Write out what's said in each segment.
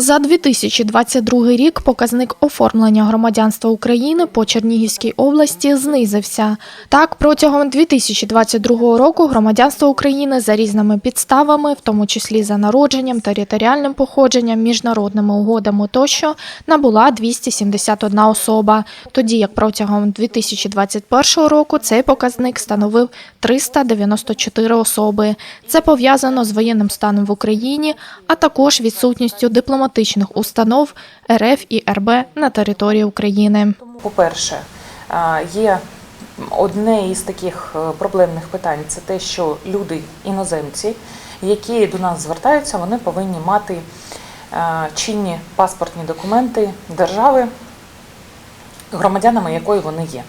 За 2022 рік показник оформлення громадянства України по Чернігівській області знизився. Так, протягом 2022 року громадянство України за різними підставами, в тому числі за народженням, територіальним походженням, міжнародними угодами тощо, набула 271 особа, тоді як протягом 2021 року цей показник становив 394 особи. Це пов'язано з воєнним станом в Україні, а також відсутністю дипломатичних установ РФ і РБ на території України. По-перше, є одне із таких е, проблемних питань це те, що люди іноземці, які до нас звертаються, вони повинні мати чинні паспортні документи держави, громадянами якої вони є.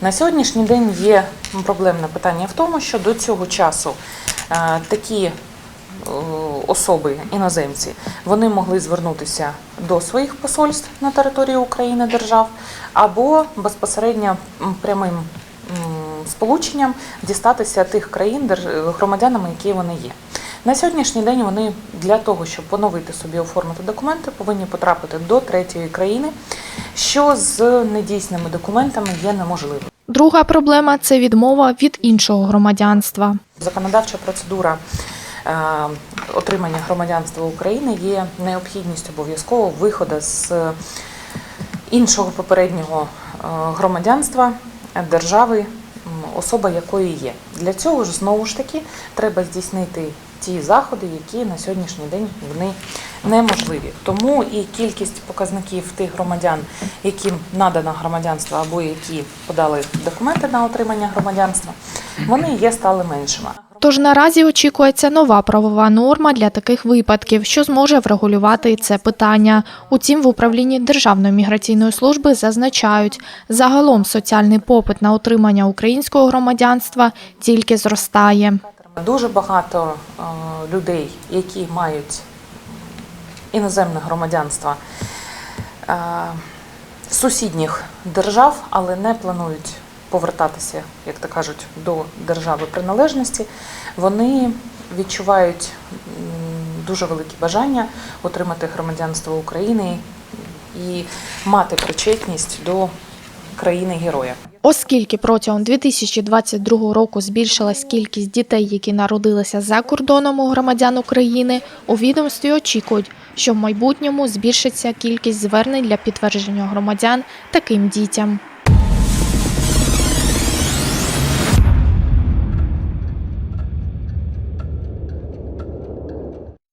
На сьогоднішній день є проблемне питання в тому, що до цього часу такі особи, іноземці, вони могли звернутися до своїх посольств на території України держав або безпосередньо прямим сполученням дістатися тих країн громадянами, які вони є. На сьогоднішній день вони для того, щоб поновити собі оформити документи, повинні потрапити до третьої країни, що з недійсними документами є неможливим. Друга проблема це відмова від іншого громадянства. Законодавча процедура е, отримання громадянства України є необхідністю обов'язково виходу з іншого попереднього е, громадянства е, держави, особа якої є. Для цього ж знову ж таки треба здійснити ті заходи, які на сьогоднішній день вони неможливі. Тому і кількість показників тих громадян, яким надано громадянство або які подали документи на отримання громадянства, вони є стали меншими. Тож наразі очікується нова правова норма для таких випадків, що зможе врегулювати це питання. Утім, в управлінні Державної міграційної служби зазначають, загалом соціальний попит на отримання українського громадянства тільки зростає. Дуже багато е, людей, які мають іноземне громадянство е, сусідніх держав, але не планують повертатися, як то кажуть, до держави приналежності, вони відчувають дуже велике бажання отримати громадянство України і мати причетність до країни героя. Оскільки протягом 2022 року збільшилась кількість дітей, які народилися за кордоном у громадян України, у відомстві очікують, що в майбутньому збільшиться кількість звернень для підтвердження громадян таким дітям.